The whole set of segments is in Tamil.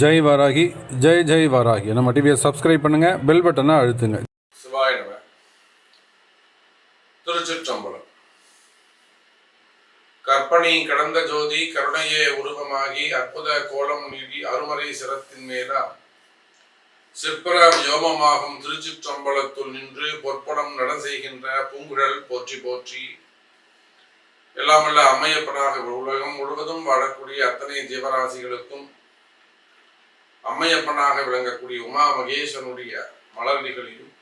ஜெய் வாராகி ஜெய் ஜெய் வாராகி. நம்ம டிவியை சப்ஸ்கிரைப் பண்ணுங்கள் பெல் பட்டனை அழுத்துங்க. சிவாய திருச்சிற்றம்பலம். கற்பனை கடந்த ஜோதி கருணையே உருவமாகி அற்புத கோலம் நீடி அருமறை சிரத்தின் மேலா சிற்பர யோமமாகும் திருச்சிற்றம்பலத்துள் நின்று பொற்படம் நட செய்கின்ற பூங்குழல் போற்றி போற்றி. எல்லாமல்ல அமையப்படாத உலகம் முழுவதும் வாழக்கூடிய அத்தனை ஜீவராசிகளுக்கும் அம்மையப்பனாக விளங்கக்கூடிய உமா மகேசனுடைய மலர்களிலும்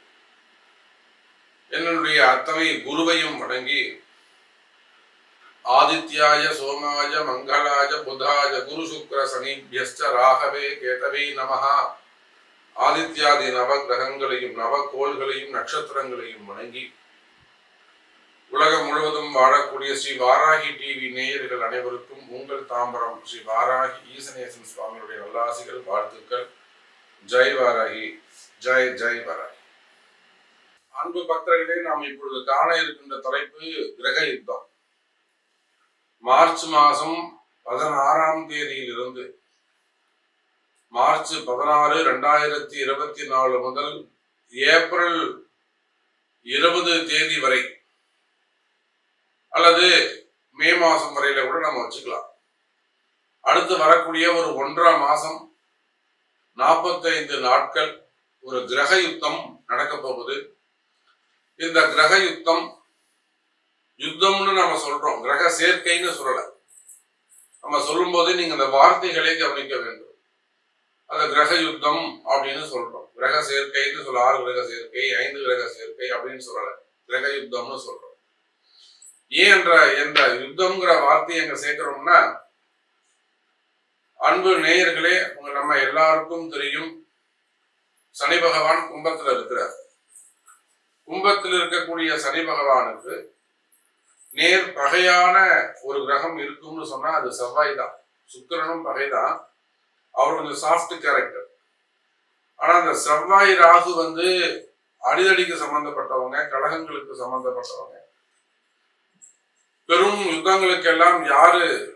என்னுடைய அத்தனை குருவையும் வணங்கி ஆதித்யாய சோமாய மங்களாய புதாய குரு சுக்கர சனிபியஸ்ட ராகவே கேதவே நமஹா. ஆதித்யாதி நவ கிரகங்களையும் நவகோள்களையும் நட்சத்திரங்களையும் வணங்கி உலகம் முழுவதும் வாழக்கூடிய ஸ்ரீ வாராகி டிவி நேயர்கள் அனைவருக்கும் உங்கள் தாம்பரம் ஸ்ரீ வாராகி ஈசனேசன் சுவாமியுடைய நல்லாசிகள் வாழ்த்துக்கள். ஜெய் வாராகி ஜெய் ஜெய் வாராகி. அன்பு பக்தர்களே நாம் இப்பொழுது காண இருக்கின்ற தலைப்பு கிரக யுத்தம். மார்ச் மாதம் பதினாறாம் தேதியிலிருந்து மார்ச் பதினாறு ரெண்டாயிரத்தி இருபத்தி நாலு முதல் ஏப்ரல் இருபது தேதி வரை அல்லது மே மாதம் வரையில கூட நம்ம வச்சுக்கலாம். அடுத்து வரக்கூடிய ஒரு ஒன்றரை மாதம் நாற்பத்தைந்து நாட்கள் ஒரு கிரக யுத்தம் நடக்க போகுது. இந்த கிரக யுத்தம் யுத்தம்னு நம்ம சொல்றோம். கிரக சேர்க்கைன்னு சொல்லல. நம்ம சொல்லும்போது நீங்க அந்த வார்த்தைகளை கவனிக்க வேண்டும். அந்த கிரக யுத்தம் அப்படின்னு சொல்றோம். கிரக சேர்க்கைன்னு சொல்ல ஆறு கிரக சேர்க்கை ஐந்து கிரக சேர்க்கை அப்படின்னு சொல்லல. கிரக யுத்தம்னு சொல்றோம். ஏன் என்ற என்ற யுத்தம்ங்கிற வார்த்தையை எங்க சேர்க்கிறோம்னா அன்பு நேயர்களே உங்க நம்ம எல்லாருக்கும் தெரியும். சனி பகவான் கும்பத்துல இருக்கிறார். கும்பத்தில் இருக்கக்கூடிய சனி பகவானுக்கு நேர் பகையான ஒரு கிரகம் இருக்கும்னு சொன்னா அது செவ்வாய் தான் சுக்கிரனும் பகைதான். அவர் கொஞ்சம் சாஃப்ட் கேரக்டர் ஆனா அந்த செவ்வாய் ராகு வந்து அடிதடிக்கு சம்பந்தப்பட்டவங்க கழகங்களுக்கு சம்பந்தப்பட்டவங்க. பெரும் யுத்தங்களுக்கெல்லாம் யாரு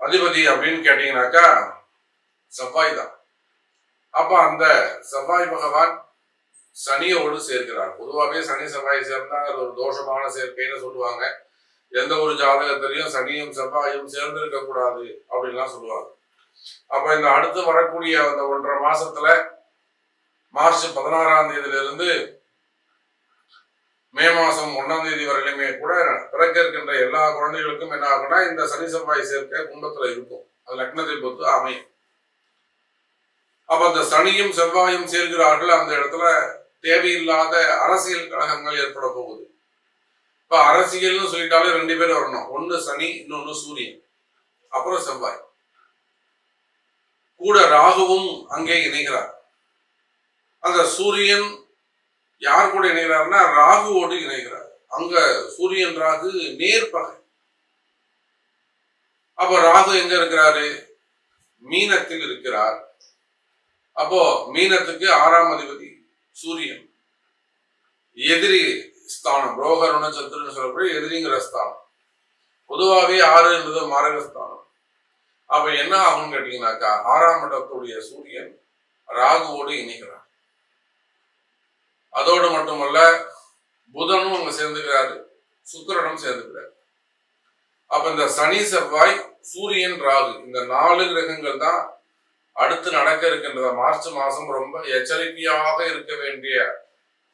அதிபதி அப்படின்னு கேட்டீங்கன்னாக்கா செவ்வாய் தான். அப்ப அந்த செவ்வாய் பகவான் சனியோடு சேர்க்கிறார். பொதுவாகவே சனி செவ்வாய் சேர்ந்தா அது ஒரு தோஷமான சேர்க்கைன்னு சொல்லுவாங்க. எந்த ஒரு ஜாதகத்திலையும் சனியும் செவ்வாயும் சேர்ந்திருக்க கூடாது அப்படின்லாம் சொல்லுவாங்க. அப்ப இந்த அடுத்து வரக்கூடிய அந்த ஒன்றரை மாசத்துல மார்ச் பதினாறாம் தேதியிலிருந்து இருந்து மே மாசம் ஒன்னாம் தேதி வரையிலுமே கூட பிறக்க இருக்கின்ற எல்லா குழந்தைகளுக்கும் என்ன ஆகும்னா இந்த சனி செவ்வாய் சேர்க்கை கும்பத்துல இருக்கும். அது லக்னத்தை பொறுத்து அமையும். அப்ப அந்த சனியும் செவ்வாயும் சேர்கிறார்கள். அந்த இடத்துல தேவையில்லாத அரசியல் கழகங்கள் ஏற்பட போகுது. இப்ப அரசியல்னு சொல்லிட்டாலே ரெண்டு பேர் வரணும். ஒன்னு சனி இன்னொன்னு சூரியன். அப்புறம் செவ்வாய். கூட ராகுவும் அங்கே இணைகிறார். அந்த சூரியன் யார் கூட இணைகிறார்னா ராகுவோடு இணைகிறார். அங்க சூரியன் ராகு நேர்பகை அப்ப ராகு எங்க இருக்கிறாரு? மீனத்தில் இருக்கிறார். அப்போ மீனத்துக்கு ஆறாம் அதிபதி சூரியன். எதிரி ஸ்தானம் ரோகருண சத்துருன்னு சொல்லக்கூடிய எதிரிங்கிற ஸ்தானம். பொதுவாகவே ஆறு என்பது மரக ஸ்தானம். அப்ப என்ன ஆகும்னு கேட்டீங்கன்னாக்கா ஆறாம் இடத்துடைய சூரியன் ராகுவோடு இணைகிறார். அதோடு மட்டுமல்ல புதனும் அங்க சேர்ந்துக்கிறாரு சுக்கரனும் சேர்ந்துக்கிறாரு. அப்ப இந்த சனி செவ்வாய் சூரியன் ராகு இந்த நாலு கிரகங்கள் தான் அடுத்து நடக்க இருக்கின்றத? மார்ச் மாசம் ரொம்ப எச்சரிக்கையாக இருக்க வேண்டிய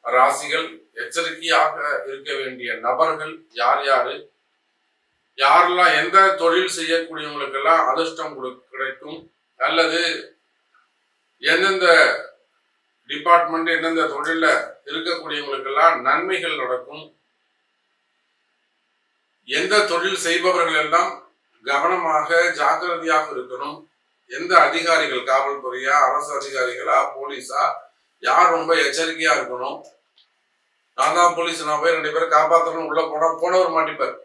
ராசிகள் எச்சரிக்கையாக இருக்க வேண்டிய நபர்கள் யார் யாரு? யாரெல்லாம் எந்த தொழில் செய்யக்கூடியவங்களுக்கெல்லாம் அதிர்ஷ்டம் கொடு- கிடைக்கும்? அல்லது எந்தெந்த டிபார்ட்மெண்ட் எந்தெந்த தொழில இருக்கக்கூடியவங்களுக்கெல்லாம் நன்மைகள் நடக்கும். எந்த தொழில் செய்பவர்கள் எல்லாம் கவனமாக ஜாக்கிரதையாக இருக்கணும். எந்த அதிகாரிகள் காவல்துறையா அரசு அதிகாரிகளா போலீஸா யார் ரொம்ப எச்சரிக்கையா இருக்கணும். நான் தான் போலீஸ் நான் போய் ரெண்டு பேரும் காப்பாத்தணும் உள்ள போனா போனவர் மாட்டிப்பார்.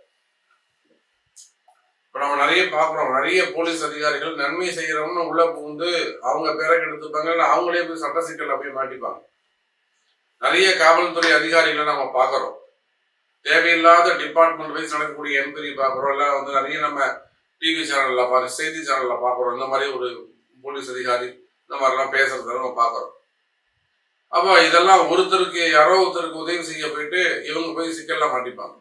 இப்ப நம்ம நிறைய பாக்குறோம். நிறைய போலீஸ் அதிகாரிகள் நன்மை செய்யறவங்க உள்ள புகுந்து அவங்க பேரை கெடுத்துப்பாங்க அவங்களே போய் சட்ட சிக்கல்ல போய் மாட்டிப்பாங்க. நிறைய காவல்துறை அதிகாரிகளை நம்ம பாக்குறோம் தேவையில்லாத டிபார்ட்மெண்ட் வைஸ் நடக்கக்கூடிய என்கொயரி பாக்குறோம் இல்லை வந்து நிறைய நம்ம டிவி சேனல்ல பாரு செய்தி சேனல்ல பாக்குறோம் இந்த மாதிரி ஒரு போலீஸ் அதிகாரி இந்த மாதிரிலாம் பேசுறத நம்ம பார்க்குறோம். அப்போ இதெல்லாம் ஒருத்தருக்கு யாரோ ஒருத்தருக்கு உதவி செய்ய போயிட்டு இவங்க போய் சிக்கல்ல மாட்டிப்பாங்க.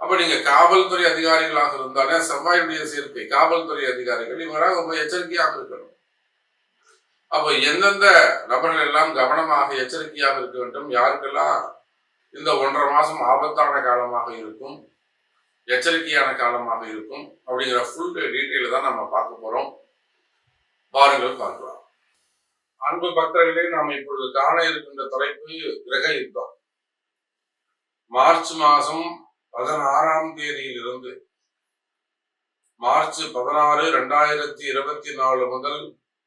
அப்போ நீங்க காவல்துறை அதிகாரிகளாக இருந்தாலே செவ்வாயுடைய சேர்க்கை காவல்துறை அதிகாரிகள் இவங்களாக ரொம்ப எச்சரிக்கையாக இருக்கணும். அப்போ எந்தெந்த நபர்கள் எல்லாம் கவனமாக எச்சரிக்கையாக இருக்க வேண்டும்? யாருக்கெல்லாம் இந்த ஒன்றரை மாசம் ஆபத்தான காலமாக இருக்கும்? எச்சரிக்கையான காலமாக இருக்கும்? அப்படிங்கிற ஃபுல் டீட்டெயில் தான் நம்ம பார்க்க போறோம். பாருங்கள் பார்க்கலாம். அன்பு பக்தர்களே நாம் இப்பொழுது காண இருக்கின்ற தலைப்பு கிரக யுத்தம். மார்ச் மாதம் பதினாறாம் தேதியிலிருந்து மார்ச் பதினாறு ரெண்டாயிரத்தி இருபத்தி நாலு முதல்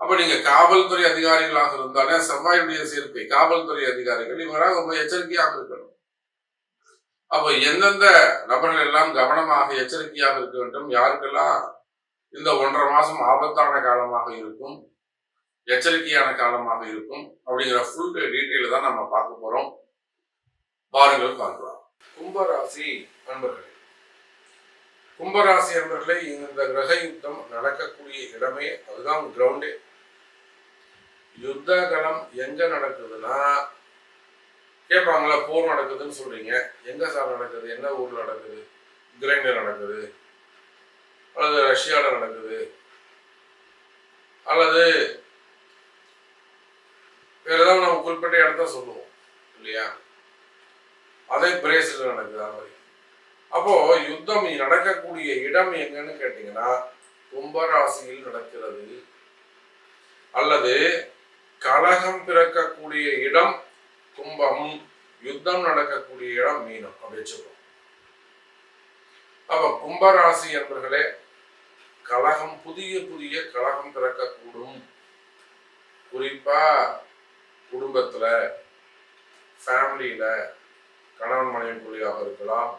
அப்ப நீங்க காவல்துறை அதிகாரிகளாக இருந்தாலே செவ்வாயுடைய சேர்க்கை காவல்துறை அதிகாரிகள் இவங்களாக ரொம்ப எச்சரிக்கையாக இருக்கணும். அப்ப எந்தெந்த நபர்கள் எல்லாம் கவனமாக எச்சரிக்கையாக இருக்க வேண்டும்? யாருக்கெல்லாம் இந்த ஒன்றரை மாசம் ஆபத்தான காலமாக இருக்கும் எச்சரிக்கையான காலமாக இருக்கும் அப்படிங்கிற ஃபுல் டீட்டெயில் தான் நம்ம பார்க்க போறோம். பாருங்கள் பார்க்கலாம். கும்பராசி அன்பர்களே கும்பராசி என்பர்களே இந்த கிரக யுத்தம் நடக்கக்கூடிய இடமே அதுதான் கிரவுண்டே யுத்த களம் எங்க நடக்குதுன்னா கேட்பாங்களா போர் நடக்குதுன்னு சொல்றீங்க. எங்க சார் நடக்குது? என்ன ஊர்ல நடக்குது? உக்ரைன்ல நடக்குது. அல்லது ரஷ்யாவில் நடக்குது. அல்லது வேற ஏதாவது நம்ம குறிப்பிட்ட இடத்த சொல்லுவோம் இல்லையா? அதே பிரேசில் நடக்குது அது மாதிரி அப்போ யுத்தம் நடக்கக்கூடிய இடம் எங்கன்னு கேட்டீங்கன்னா கும்பராசியில் நடக்கிறது. அல்லது கலகம் பிறக்கக்கூடிய இடம் கும்பம் யுத்தம் நடக்கக்கூடிய இடம் மீனம் அப்படின்னு சொல்லுவோம் அப்ப கும்பராசி என்பர்களே கலகம் புதிய புதிய கலகம் பிறக்கக்கூடும். குறிப்பா குடும்பத்துல ஃபேமிலியில கணவன் மனைவிக்குள்ளையாக இருக்கலாம்.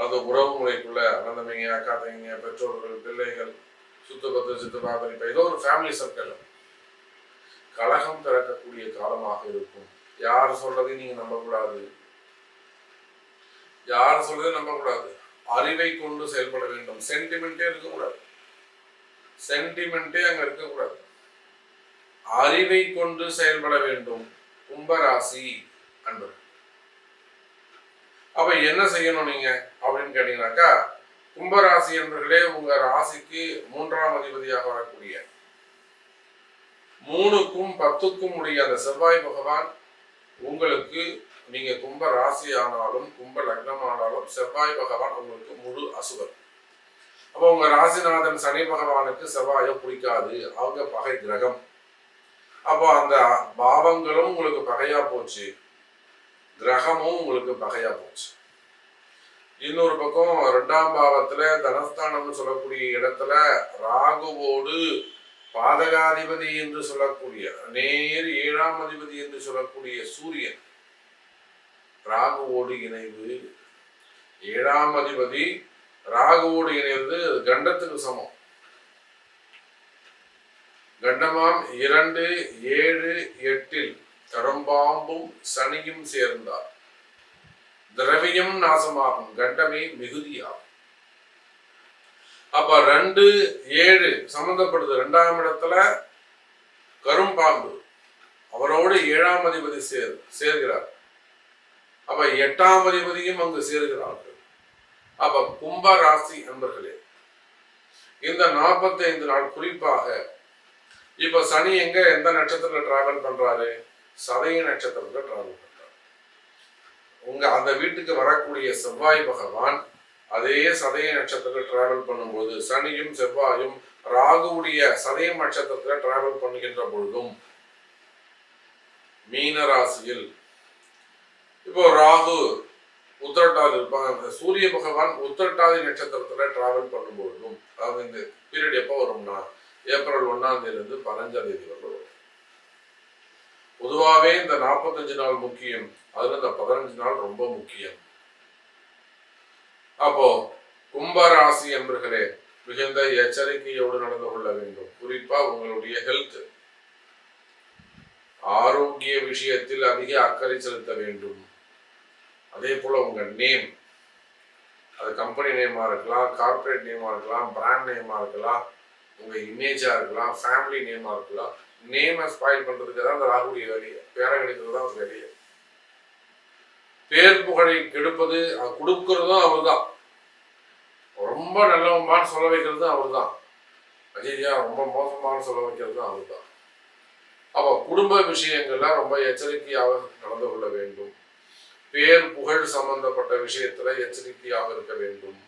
அல்லது உறவு முறைக்குள்ள அண்ணன் அக்கா தம்பிங்க பெற்றோர்கள் பிள்ளைகள் சுத்தபத்து சித்தப்பா பெரியப்பா ஏதோ ஒரு ஃபேமிலி சர்க்கிள் கலகம் திறக்கக்கூடிய காலமாக இருக்கும். யார் சொல்றதையும் நீங்க நம்பக்கூடாது. யார் சொல்றதையும் நம்பக்கூடாது. அறிவை கொண்டு செயல்பட வேண்டும். சென்டிமெண்டே இருக்கக்கூடாது. சென்டிமெண்டே அங்க இருக்கக்கூடாது. அறிவை கொண்டு செயல்பட வேண்டும். கும்பராசி அன்பர்கள். அப்ப என்ன செய்யணும் நீங்க அப்படின்னு கேட்டிங்கனாக்கா கும்பராசி என்பர்களே உங்க ராசிக்கு மூன்றாம் அதிபதியாக வரக்கூடிய மூணுக்கும் பத்துக்கும் உடைய அந்த செவ்வாய் பகவான் உங்களுக்கு நீங்க கும்ப ராசி ஆனாலும் கும்ப லக்னம் ஆனாலும் செவ்வாய் பகவான் உங்களுக்கு முழு அசுவர். அப்போ உங்க ராசிநாதன் சனி பகவானுக்கு செவ்வாயை பிடிக்காது. அவங்க பகை கிரகம். அப்போ அந்த பாவங்களும் உங்களுக்கு பகையா போச்சு. கிரகமும் உங்களுக்கு பகையா போச்சு. இன்னொரு பக்கம் ரெண்டாம் பாவத்துல தனஸ்தானம்னு சொல்லக்கூடிய இடத்துல ராகுவோடு பாதகாதிபதி என்று சொல்லக்கூடிய நேர் ஏழாம் அதிபதி என்று சொல்லக்கூடிய சூரியன் ராகுவோடு இணைவு ஏழாம் அதிபதி ராகுவோடு இணைந்து கண்டத்துக்கு சமம். கண்டமாம் இரண்டு ஏழு எட்டில் கரம்பாம்பும் சனியும் சேர்ந்தார். திரவியம் நாசமாகும் கண்டமே மிகுதியாகும். அப்ப ரெண்டு ஏழு சம்பந்தப்படுது. ரெண்டாம் இடத்துல கரும்பாம்பு அவரோடு ஏழாம் அதிபதி சேர் சேர்கிறார். அப்ப எட்டாம் அதிபதியும் அங்கு சேர்கிறார்கள். அப்ப கும்ப ராசி அன்பர்களே இந்த 45 நாள் குறிப்பாக இப்ப சனி எங்க எந்த நட்சத்திரத்துல டிராவல் பண்றாரு? சதய நட்சத்திரத்தில் டிராவல் பண்ணுறார் உங்க அந்த வீட்டுக்கு வரக்கூடிய செவ்வாய் பகவான் அதே சதய நட்சத்திரத்தில் டிராவல் பண்ணும்போது சனியும் செவ்வாயும் ராகுவுடைய சதய நட்சத்திரத்தில் டிராவல் பண்ணுகின்ற பொழுதும் மீன ராசியில் இப்போ ராகு உத்திரட்டாதி இருப்பாங்க. சூரிய பகவான் உத்திரட்டாதி நட்சத்திரத்துல டிராவல் பண்ணும்பொழுதும் அதாவது இந்த பீரியட் எப்போ வரும்னா ஏப்ரல் ஒன்னாம் தேதியிலிருந்து பதினஞ்சாம் தேதி வரலும் வரும். பொதுவாகவே இந்த நாற்பத்தஞ்சு நாள் முக்கியம். அதுல இந்த பதினஞ்சு நாள் ரொம்ப முக்கியம். அப்போ கும்பராசி என்பர்களே மிகுந்த எச்சரிக்கையோடு நடந்து கொள்ள வேண்டும். குறிப்பா உங்களுடைய ஹெல்த் ஆரோக்கிய விஷயத்தில் அதிக அக்கறை செலுத்த வேண்டும். அதே போல உங்க நேம் அது கம்பெனி நேமா இருக்கலாம் கார்ப்பரேட் நேமா இருக்கலாம் பிராண்ட் நேமா இருக்கலாம் உங்க இமேஜா இருக்கலாம் ஃபேமிலி நேமா இருக்கலாம். நேமை ஸ்பாயில் பண்ணுறதுக்கு தான் அந்த ராகுடைய வேலையை. பேரை கிடைக்கிறது தான் அவர் வேலையை. பேர் புகழை கெடுப்பது அது கொடுக்கறதும் அவர் தான் ரொம்ப நல்லவன்பான்னு சொல்ல வைக்கிறது அவர் தான் அஜய்யா ரொம்ப மோசமான சொல்ல வைக்கிறதும் அவர் தான் அப்போ குடும்ப விஷயங்கள்ல ரொம்ப எச்சரிக்கையாக நடந்து கொள்ள வேண்டும். பேர் புகழ் சம்பந்தப்பட்ட விஷயத்துல எச்சரிக்கையாக இருக்க வேண்டும்.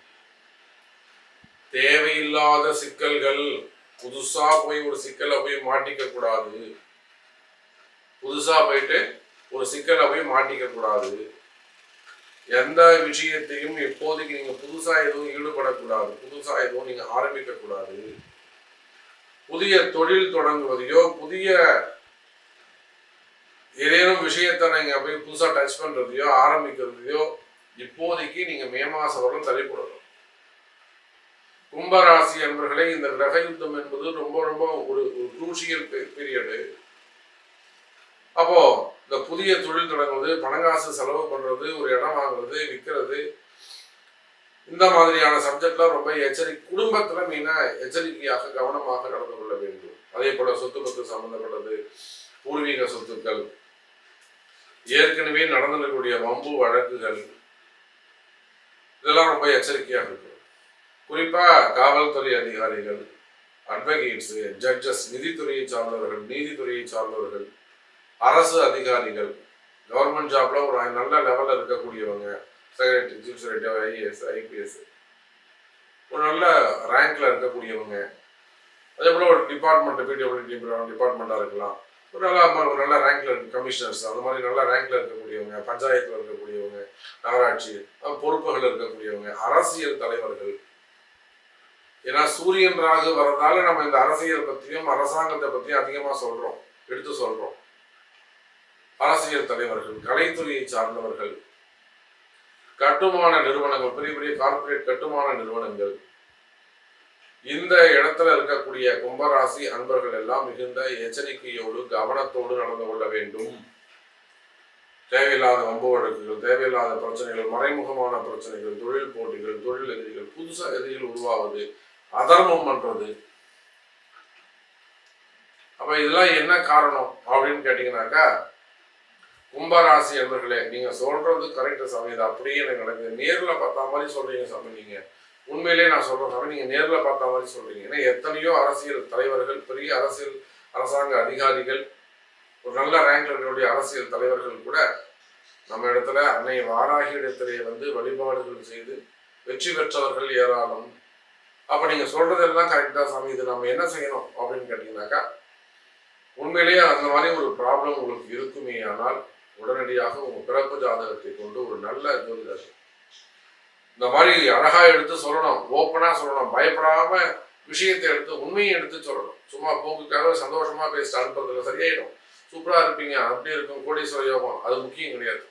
தேவையில்லாத சிக்கல்கள் புதுசா போய் ஒரு சிக்கலை போய் மாட்டிக்க கூடாது. புதுசா போயிட்டு ஒரு சிக்கலை போய் மாட்டிக்க கூடாது. எந்த விஷயத்தையும் இப்போதைக்கு நீங்க புதுசா எதுவும் ஈடுபடக்கூடாது. புதுசா எதுவும் நீங்க ஆரம்பிக்க கூடாது. புதிய தொழில் தொடங்குவதையோ புதிய ஏதேனும் விஷயத்தை நீங்க போய் புதுசா டச் பண்றதையோ ஆரம்பிக்கிறதையோ இப்போதைக்கு நீங்க மே மாசம் வரலும் தள்ளிப்படணும் கும்பராசி என்பர்களே இந்த கிரக யுத்தம் என்பது ரொம்ப ரொம்ப ஒரு குரூசியல் பீரியடு அப்போ இந்த புதிய தொழில் தொடங்குவது பணங்காசு செலவு பண்றது ஒரு இடம் வாங்குறது விற்கிறது இந்த மாதிரியான சப்ஜெக்ட்லாம் ரொம்ப எச்சரி குடும்பத்துல மெயினா எச்சரிக்கையாக கவனமாக நடந்து கொள்ள வேண்டும். அதே போல சொத்து பத்து சம்பந்தப்பட்டது பூர்வீக சொத்துக்கள் ஏற்கனவே நடந்திருக்கக்கூடிய வம்பு வழக்குகள் இதெல்லாம் ரொம்ப எச்சரிக்கையாக இருக்கும். குறிப்பா காவல்துறை அதிகாரிகள் அட்வொகேட்ஸ் ஜட்ஜஸ் நிதித்துறையை சார்ந்தவர்கள் நீதித்துறையை சார்ந்தவர்கள் அரசு அதிகாரிகள் கவர்மெண்ட் ஜாப்ல ஒரு நல்ல லெவல்ல இருக்கக்கூடியவங்க secretary chief secretary IAS IPS ஒரு நல்ல ரேங்க்ல இருக்கக்கூடியவங்க அதே போல ஒரு டிபார்ட்மெண்ட் பிடபிள்யூடி டிபார்ட்மெண்ட்டாக இருக்கலாம். ஒரு நல்ல ஒரு நல்ல ரேங்க்ல இருக்க கமிஷனர்ஸ் அந்த மாதிரி நல்ல ரேங்க்ல இருக்கக்கூடியவங்க பஞ்சாயத்துல இருக்கக்கூடியவங்க நகராட்சி பொறுப்புகள் இருக்கக்கூடியவங்க அரசியல் தலைவர்கள் ஏன்னா சூரியன் ராகு வரதால நம்ம இந்த அரசியல் பத்தியும் அரசாங்கத்தை பத்தியும் அதிகமா சொல்றோம் எடுத்து சொல்றோம். அரசியல் தலைவர்கள் கலைத்துறையை சார்ந்தவர்கள் கட்டுமான நிறுவனங்கள் பெரிய பெரிய கார்பரேட் கட்டுமான நிறுவனங்கள் இந்த இடத்துல இருக்கக்கூடிய கும்பராசி அன்பர்கள் எல்லாம் மிகுந்த எச்சரிக்கையோடு கவனத்தோடு நடந்து கொள்ள வேண்டும். தேவையில்லாத வம்பு வழக்குகள் தேவையில்லாத பிரச்சனைகள் மறைமுகமான பிரச்சனைகள் தொழில் போட்டிகள் தொழில் எதிரிகள் புதுசாக எதிரிகள் உருவாவது அதர்மம் பண்றது. அப்ப இதெல்லாம் என்ன காரணம் அப்படின்னு கேட்டீங்கன்னாக்கா கும்பராசி என்பர்களே நீங்க சொல்றது கரெக்ட் சாமி இது அப்படியே எனக்கு நடக்குது. நேர்ல பார்த்தா மாதிரி சொல்றீங்க சாமி நீங்க. உண்மையிலேயே நான் சொல்றேன் சாமி நீங்க நேர்ல பார்த்தா மாதிரி சொல்றீங்க. ஏன்னா எத்தனையோ அரசியல் தலைவர்கள் பெரிய அரசியல் அரசாங்க அதிகாரிகள் ஒரு நல்ல ரேங்க்ல இருக்கக்கூடிய அரசியல் தலைவர்கள் கூட நம்ம இடத்துல அன்னை வாராகி இடத்திலே வந்து வழிபாடுகள் செய்து வெற்றி பெற்றவர்கள் ஏராளம். அப்போ நீங்கள் சொல்றதெல்லாம் கரெக்டாக சாமி இது நம்ம என்ன செய்யணும் அப்படின்னு கேட்டீங்கன்னாக்கா உண்மையிலேயே அந்த மாதிரி ஒரு ப்ராப்ளம் உங்களுக்கு இருக்குமே ஆனால் உடனடியாக உங்கள் பிறப்பு ஜாதகத்தை கொண்டு ஒரு நல்ல ஜோதிடர். இந்த மாதிரி அழகாக எடுத்து சொல்லணும் ஓப்பனாக சொல்லணும் பயப்படாமல் விஷயத்தை எடுத்து உண்மையை எடுத்து சொல்லணும். சும்மா போக்குக்காக சந்தோஷமாக பேசிட்டு அனுப்புறதுல சரியாயிடும். சூப்பராக இருப்பீங்க அப்படி இருக்கும் கோடீஸ்வர யோகம் அது முக்கியம் கிடையாது.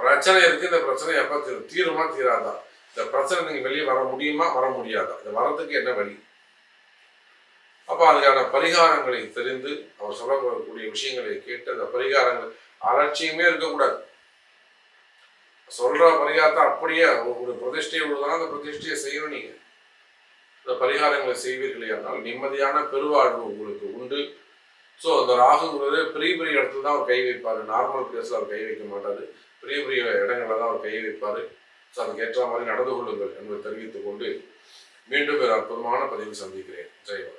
பிரச்சனை இருக்கு இந்த பிரச்சனை எப்போ தீரும் தீருமா தீராதான் இந்த பிரச்சனை நீங்க வெளியே வர முடியுமா? வர முடியாதா. இந்த வரத்துக்கு என்ன வழி? அப்ப அதுக்கான பரிகாரங்களை தெரிந்து அவர் சொல்லக்கூடிய விஷயங்களை கேட்டு அந்த பரிகாரங்கள் அலட்சியமே இருக்கக்கூடாது. சொல்ற பரிகாரத்தை அப்படியே ஒரு பிரதிஷ்டையை உள்ளதான அந்த பிரதிஷ்டையை செய்யணும் நீங்க. இந்த பரிகாரங்களை செய்வீர்களே ஆனால் நிம்மதியான பெருவாழ்வு உங்களுக்கு உண்டு. ஸோ அந்த ராகுங்கிறது பெரிய பெரிய இடத்துல தான் அவர் கை வைப்பார். நார்மல் பிளேஸில் அவர் கை வைக்க மாட்டாரு. பெரிய பெரிய இடங்களில் தான் அவர் கை வைப்பார். ஸோ அதுக்கு ஏற்ற மாதிரி நடந்து கொள்ளுங்கள் என்பதை தெரிவித்துக் கொண்டு மீண்டும் ஒரு அற்புதமான பதிவு சந்திக்கிறேன். ஜெயவா